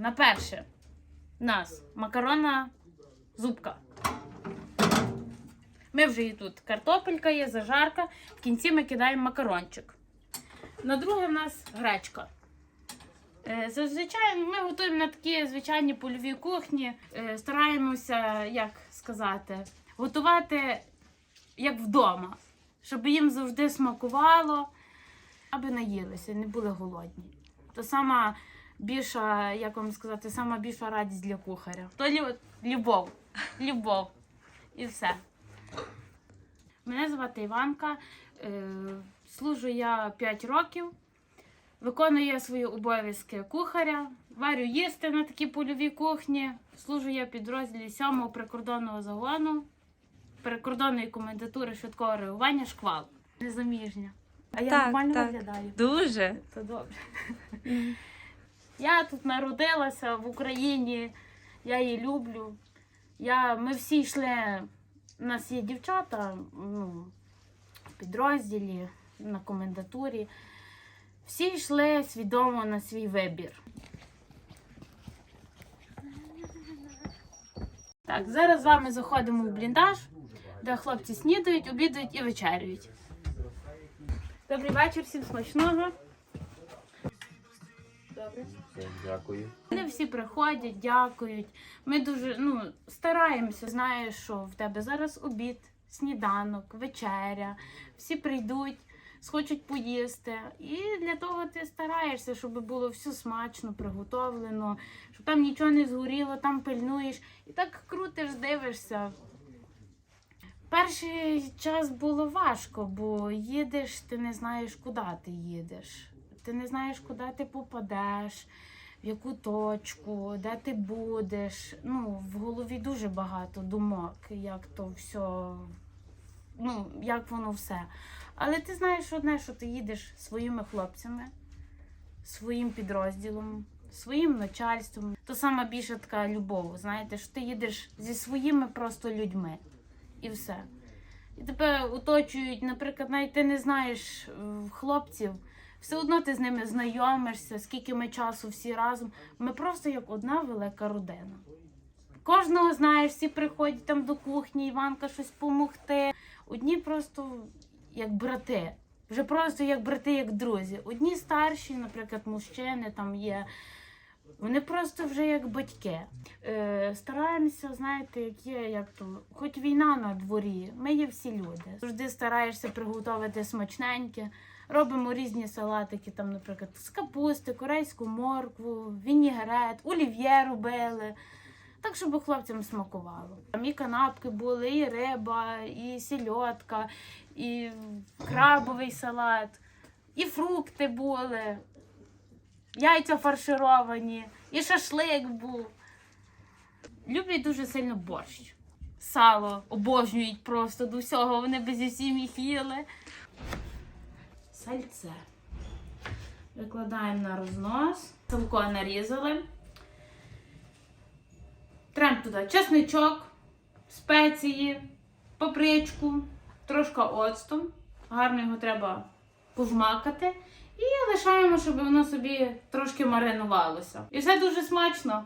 на перше у нас макаронна зубка. Ми вже і тут картопелька є, зажарка. В кінці ми кидаємо макарончик. На друге в нас гречка. Е, Зазвичай ми готуємо на такі звичайні польові кухні. Е, Стараємося, як сказати, готувати як вдома, щоб їм завжди смакувало, аби наїлися, не були голодні. То сама більша, як вам сказати, сама більша радість для кухаря. То лю- любов. Любов. І все. Мене звати Іванка. Е, Служу я 5 років. Виконую я свої обов'язки кухаря, варю їсти на такій польовій кухні. Служу я в підрозділі 7-го прикордонного загону, прикордонної комендатури швидкого реагування шквал. Незаміжня. А я Так, нормально так. виглядаю. Дуже. Це добре. Я тут народилася в Україні, я її люблю. Я, ми всі йшли. У нас є дівчата ну, в підрозділі, на комендатурі. Всі йшли свідомо на свій вибір. Так, зараз з вами заходимо в бліндаж, де хлопці снідають, обідають і вечерюють. Добрий вечір, всім смачного. Все, дякую. Вони всі приходять, дякують. Ми дуже ну, стараємося. Знаєш, що в тебе зараз обід, сніданок, вечеря. Всі прийдуть, схочуть поїсти. І для того ти стараєшся, щоб було все смачно, приготовлено, щоб там нічого не згоріло, там пильнуєш. І так крутиш, дивишся. Перший час було важко, бо їдеш, ти не знаєш, куди ти їдеш. Ти не знаєш, куди ти попадеш, в яку точку, де ти будеш. Ну, в голові дуже багато думок, як то все, ну, як воно все. Але ти знаєш одне, що ти їдеш своїми хлопцями, своїм підрозділом, своїм начальством. То сама більша така любов, знаєте, що ти їдеш зі своїми просто людьми. І все. І тебе оточують, наприклад, навіть ти не знаєш е, хлопців, все одно ти з ними знайомишся, скільки ми часу всі разом. Ми просто як одна велика родина. Кожного знаєш, всі приходять там до кухні, Іванка щось допомогти. Одні просто як брати. Вже просто як брати, як друзі. Одні старші, наприклад, мужчини там є. Вони просто вже як батьки. Е, стараємося, знаєте, як є, як то, хоч війна на дворі, ми є всі люди. Завжди стараєшся приготувати смачненьке. Робимо різні салатики, там, наприклад, з капусти, корейську моркву, вінігрет, олів'є робили. Так, щоб хлопцям смакувало. Там і канапки були, і риба, і сільотка, і крабовий салат, і фрукти були, яйця фаршировані, і шашлик був. Люблять дуже сильно борщ. Сало обожнюють просто до всього, вони без усім їх їли. Сальце. Викладаємо на рознос. Салко нарізали. Трем туди чесничок, спеції, папричку, трошки оцту. Гарно його треба пожмакати. І лишаємо, щоб воно собі трошки маринувалося. І все дуже смачно.